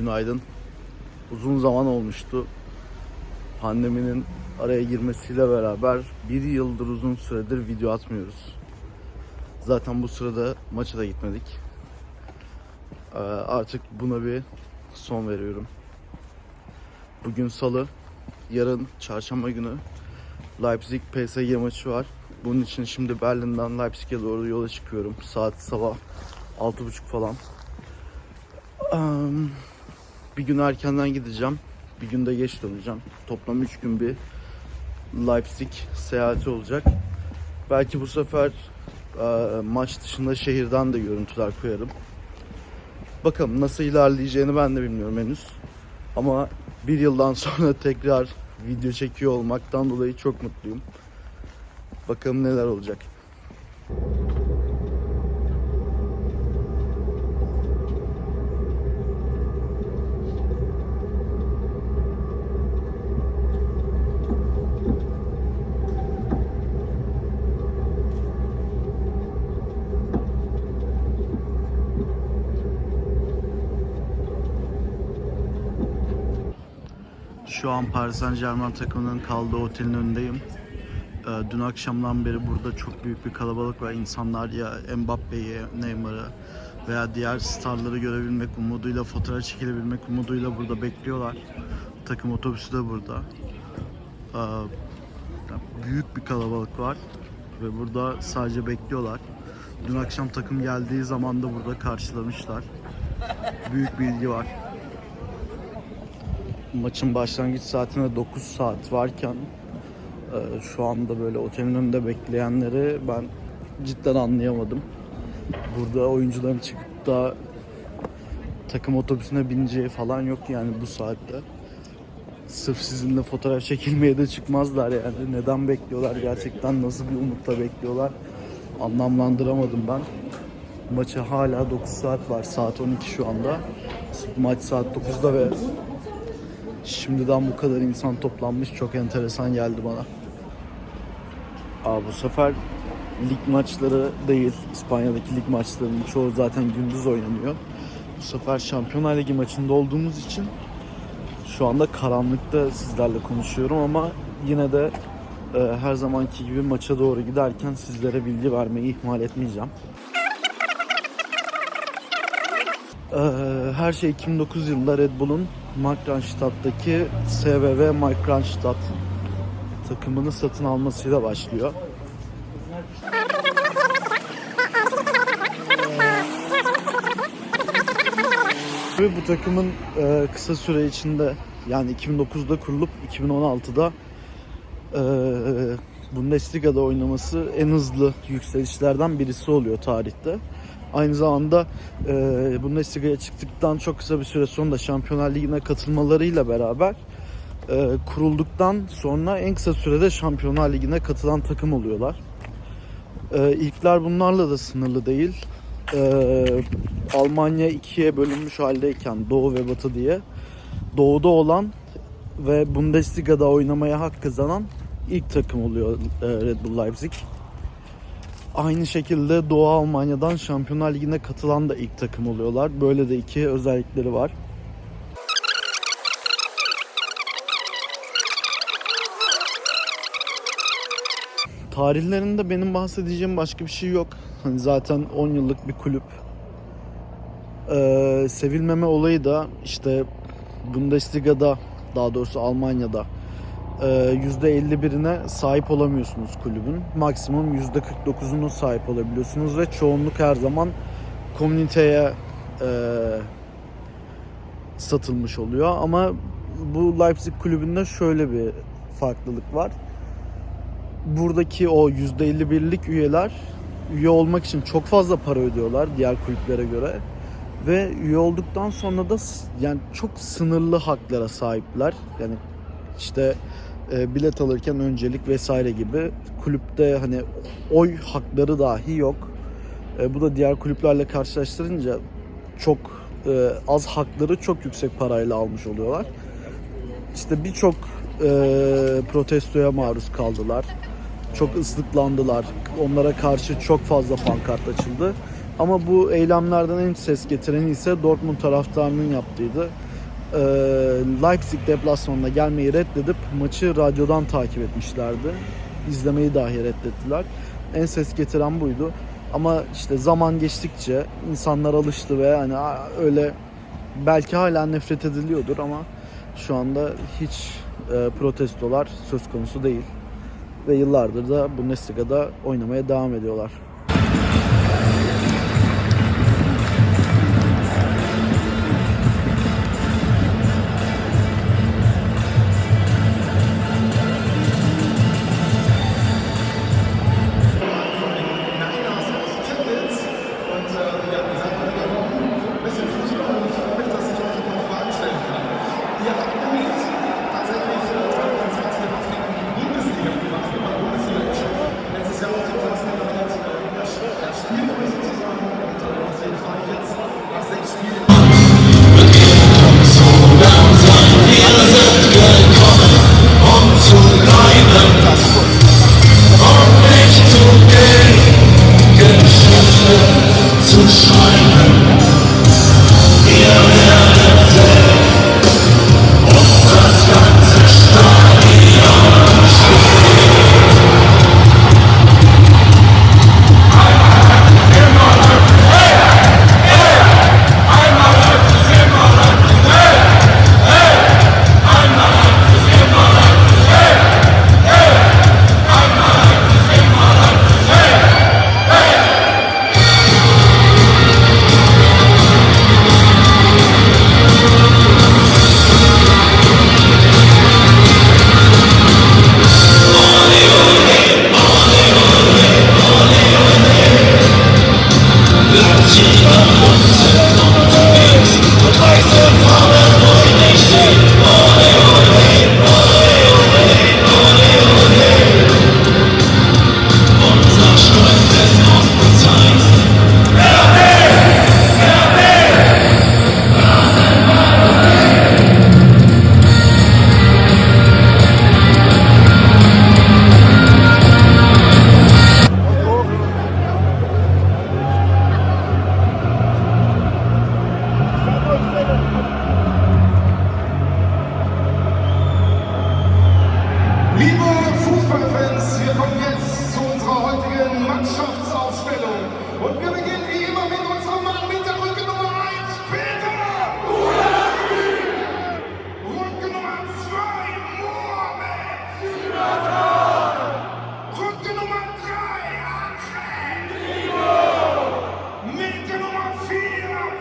Günaydın. Uzun zaman olmuştu. Pandeminin araya girmesiyle beraber bir yıldır uzun süredir video atmıyoruz. Zaten bu sırada maça da gitmedik. Ee, artık buna bir son veriyorum. Bugün salı, yarın çarşamba günü Leipzig PSG maçı var. Bunun için şimdi Berlin'den Leipzig'e doğru yola çıkıyorum. Saat sabah 6.30 falan. Eee, bir gün erkenden gideceğim. Bir gün de geç döneceğim. Toplam 3 gün bir Leipzig seyahati olacak. Belki bu sefer eee, maç dışında şehirden de görüntüler koyarım. Bakalım nasıl ilerleyeceğini ben de bilmiyorum henüz. Ama bir yıldan sonra tekrar video çekiyor olmaktan dolayı çok mutluyum. Bakalım neler olacak. Şu an Paris Saint Germain takımının kaldığı otelin önündeyim. Ee, Dün akşamdan beri burada çok büyük bir kalabalık var. İnsanlar ya Mbappe'yi, Neymar'ı veya diğer starları görebilmek umuduyla, fotoğraf çekilebilmek umuduyla burada bekliyorlar. Takım otobüsü de burada. Ee, Büyük bir kalabalık var ve burada sadece bekliyorlar. Dün akşam takım geldiği zaman da burada karşılamışlar. Büyük bir ilgi var maçın başlangıç saatine 9 saat varken e, şu anda böyle otelin önünde bekleyenleri ben cidden anlayamadım. Burada oyuncuların çıkıp da takım otobüsüne bineceği falan yok yani bu saatte. Sırf sizinle fotoğraf çekilmeye de çıkmazlar yani. Neden bekliyorlar gerçekten nasıl bir umutla bekliyorlar anlamlandıramadım ben. Maça hala 9 saat var. Saat 12 şu anda. Maç saat 9'da ve Şimdiden bu kadar insan toplanmış çok enteresan geldi bana. Aa, bu sefer lig maçları değil. İspanya'daki lig maçlarının çoğu zaten gündüz oynanıyor. Bu sefer Şampiyonlar Ligi maçında olduğumuz için şu anda karanlıkta sizlerle konuşuyorum ama yine de e, her zamanki gibi maça doğru giderken sizlere bilgi vermeyi ihmal etmeyeceğim. Ee, her şey 2009 yılında Red Bull'un Markranstadt'taki SVV Markranstadt takımını satın almasıyla başlıyor. Ve bu takımın e, kısa süre içinde yani 2009'da kurulup 2016'da e, Bundesliga'da oynaması en hızlı yükselişlerden birisi oluyor tarihte. Aynı zamanda e, Bundesliga'ya çıktıktan çok kısa bir süre sonra da Şampiyonlar Ligi'ne katılmalarıyla beraber e, kurulduktan sonra en kısa sürede Şampiyonlar Ligi'ne katılan takım oluyorlar. E, ilkler bunlarla da sınırlı değil. E, Almanya ikiye bölünmüş haldeyken Doğu ve Batı diye Doğu'da olan ve Bundesliga'da oynamaya hak kazanan ilk takım oluyor e, Red Bull Leipzig. Aynı şekilde Doğu Almanya'dan Şampiyonlar Ligi'ne katılan da ilk takım oluyorlar. Böyle de iki özellikleri var. Tarihlerinde benim bahsedeceğim başka bir şey yok. Hani zaten 10 yıllık bir kulüp. Ee, sevilmeme olayı da işte Bundesliga'da daha doğrusu Almanya'da %51'ine sahip olamıyorsunuz kulübün. Maksimum %49'unu sahip olabiliyorsunuz ve çoğunluk her zaman komüniteye e, satılmış oluyor. Ama bu Leipzig kulübünde şöyle bir farklılık var. Buradaki o %51'lik üyeler üye olmak için çok fazla para ödüyorlar diğer kulüplere göre ve üye olduktan sonra da yani çok sınırlı haklara sahipler. Yani işte e, bilet alırken öncelik vesaire gibi kulüpte hani oy hakları dahi yok. E, bu da diğer kulüplerle karşılaştırınca çok e, az hakları çok yüksek parayla almış oluyorlar. İşte birçok e, protestoya maruz kaldılar. Çok ıslıklandılar. Onlara karşı çok fazla pankart açıldı. Ama bu eylemlerden en ses getireni ise Dortmund taraftarının yaptığıydı. E, Leipzig deplasmanına gelmeyi reddedip maçı radyodan takip etmişlerdi. İzlemeyi dahi reddettiler. En ses getiren buydu. Ama işte zaman geçtikçe insanlar alıştı ve hani "Aa, öyle belki hala nefret ediliyordur ama şu anda hiç e, protestolar söz konusu değil. Ve yıllardır da Bundesliga'da oynamaya devam ediyorlar.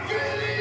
feeling.